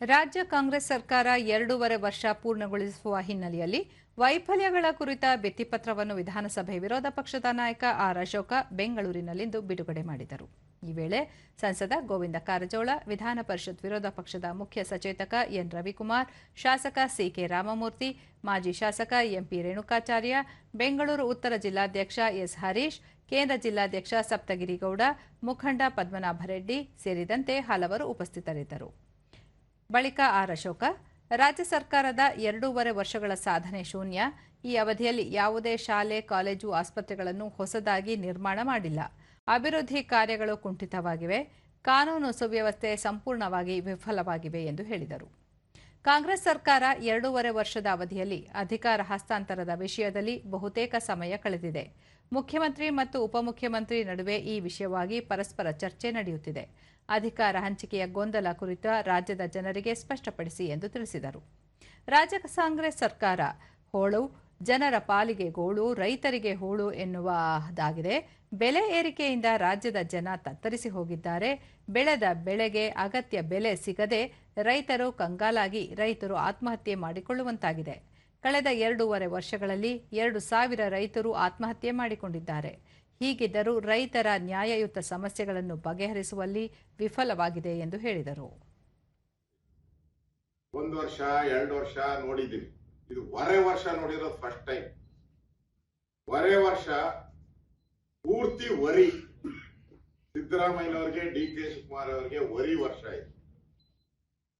ರಾಜ್ಯ ಕಾಂಗ್ರೆಸ್ ಸರ್ಕಾರ ಎರಡೂವರೆ ವರ್ಷ ಪೂರ್ಣಗೊಳಿಸುವ ಹಿನ್ನೆಲೆಯಲ್ಲಿ ವೈಫಲ್ಯಗಳ ಕುರಿತ ಭಿತ್ತಿಪತ್ರವನ್ನು ವಿಧಾನಸಭೆ ವಿರೋಧ ಪಕ್ಷದ ನಾಯಕ ಆರ್ ಅಶೋಕ ಬೆಂಗಳೂರಿನಲ್ಲಿಂದು ಬಿಡುಗಡೆ ಮಾಡಿದರು. ಈ ವೇಳೆ ಸಂಸದ ಗೋವಿಂದ ಕಾರಜೋಳ, ವಿಧಾನ ಪರಿಷತ್ ವಿರೋಧ ಪಕ್ಷದ ಮುಖ್ಯ ಸಚೇತಕ ಎನ್ ರವಿಕುಮಾರ್, ಶಾಸಕ ಸಿಕೆ ರಾಮಮೂರ್ತಿ, ಮಾಜಿ ಶಾಸಕ ಎಂಪಿ ರೇಣುಕಾಚಾರ್ಯ, ಬೆಂಗಳೂರು ಉತ್ತರ ಜಿಲ್ಲಾಧ್ಯಕ್ಷ ಎಸ್. ಹರೀಶ್, ಕೇಂದ್ರ ಜಿಲ್ಲಾಧ್ಯಕ್ಷ ಸಪ್ತಗಿರಿಗೌಡ, ಮುಖಂಡ ಪದ್ಮನಾಭರೆಡ್ಡಿ ಸೇರಿದಂತೆ ಹಲವರು ಉಪಸ್ಥಿತರಿದ್ದರು. ಬಳಿಕ ಆರ್ ಅಶೋಕ, ರಾಜ್ಯ ಸರ್ಕಾರದ ಎರಡೂವರೆ ವರ್ಷಗಳ ಸಾಧನೆ ಶೂನ್ಯ. ಈ ಅವಧಿಯಲ್ಲಿ ಯಾವುದೇ ಶಾಲೆ, ಕಾಲೇಜು, ಆಸ್ಪತ್ರೆಗಳನ್ನು ಹೊಸದಾಗಿ ನಿರ್ಮಾಣ ಮಾಡಿಲ್ಲ. ಅಭಿವೃದ್ಧಿ ಕಾರ್ಯಗಳು ಕುಂಠಿತವಾಗಿವೆ. ಕಾನೂನು ಸುವ್ಯವಸ್ಥೆ ಸಂಪೂರ್ಣವಾಗಿ ವಿಫಲವಾಗಿವೆ ಎಂದು ಹೇಳಿದರು. ಕಾಂಗ್ರೆಸ್ ಸರ್ಕಾರ ಎರಡೂವರೆ ವರ್ಷದ ಅವಧಿಯಲ್ಲಿ ಅಧಿಕಾರ ಹಸ್ತಾಂತರದ ವಿಷಯದಲ್ಲಿ ಬಹುತೇಕ ಸಮಯ ಕಳೆದಿದೆ. ಮುಖ್ಯಮಂತ್ರಿ ಮತ್ತು ಉಪಮುಖ್ಯಮಂತ್ರಿ ನಡುವೆ ಈ ವಿಷಯವಾಗಿ ಪರಸ್ಪರ ಚರ್ಚೆ ನಡೆಯುತ್ತಿದೆ. ಅಧಿಕಾರ ಹಂಚಿಕೆಯ ಗೊಂದಲ ಕುರಿತ ರಾಜ್ಯದ ಜನರಿಗೆ ಸ್ಪಷ್ಟಪಡಿಸಿ ಎಂದು ತಿಳಿಸಿದರು. ರಾಜ್ಯ ಕಾಂಗ್ರೆಸ್ ಸರ್ಕಾರ ಹೋಳು, ಜನರ ಪಾಲಿಗೆ ಗೋಳು, ರೈತರಿಗೆ ಹೋಳು ಎನ್ನುವದಾಗಿದೆ ಬೆಲೆ ಏರಿಕೆಯಿಂದ ರಾಜ್ಯದ ಜನ ತತ್ತರಿಸಿ ಹೋಗಿದ್ದಾರೆ. ಬೆಳೆದ ಬೆಳೆಗೆ ಅಗತ್ಯ ಬೆಲೆ ಸಿಗದೆ ರೈತರು ಕಂಗಾಲಾಗಿ ರೈತರು ಆತ್ಮಹತ್ಯೆ ಮಾಡಿಕೊಳ್ಳುವಂತಾಗಿದೆ. ಕಳೆದ ಎರಡೂವರೆ ವರ್ಷಗಳಲ್ಲಿ ಎರಡು ಸಾವಿರ ರೈತರು ಆತ್ಮಹತ್ಯೆ ಮಾಡಿಕೊಂಡಿದ್ದಾರೆ. ಹೀಗಿದ್ದರೂ ರೈತರ ನ್ಯಾಯಯುತ ಸಮಸ್ಯೆಗಳನ್ನು ಬಗೆಹರಿಸುವಲ್ಲಿ ವಿಫಲವಾಗಿದೆ ಎಂದು ಹೇಳಿದರು. ಒಂದು ವರ್ಷ, ಎರಡು ವರ್ಷ ನೋಡಿದ್ದೀವಿ ಇದು ವರೆ ವರ್ಷ ನೋಡಿರೋದು ಫಸ್ಟ್ ಟೈಮ್ ವರೆ ವರ್ಷ ಪೂರ್ತಿ ವರಿ ಸಿದ್ದರಾಮಯ್ಯನವ್ರಿಗೆ, ಡಿ ಕೆ ಶಿವಕುಮಾರ್ ಅವರಿಗೆ ವರಿ ವರ್ಷ ಇದೆ.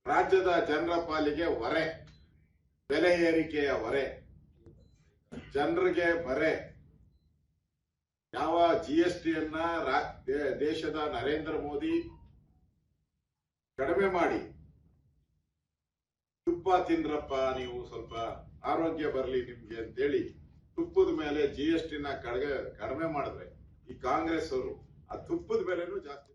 ರಾಜ್ಯದ ಜನರ ಪಾಲಿಗೆ ಹೊರೆ. ಬೆಲೆ ಏರಿಕೆಯ ಹೊರೆ. ಜನರಿಗೆ ಬರೆ. ಯಾವ ಜಿ ಎಸ್ ಟಿಯನ್ನ ದೇಶದ ನರೇಂದ್ರ ಮೋದಿ ಕಡಿಮೆ ಮಾಡಿ. ತುಪ್ಪ ತಿಂದ್ರಪ್ಪ ನೀವು ಸ್ವಲ್ಪ ಆರೋಗ್ಯ ಬರಲಿ ನಿಮ್ಗೆ ಅಂತೇಳಿ ತುಪ್ಪದ ಮೇಲೆ ಜಿ ಎಸ್ ಟಿನ ಕಡಿಮೆ ಮಾಡಿದ್ರೆ ಈ ಕಾಂಗ್ರೆಸ್ ಅವರು ಆ ತುಪ್ಪದ ಬೆಲೆನೂ ಜಾಸ್ತಿ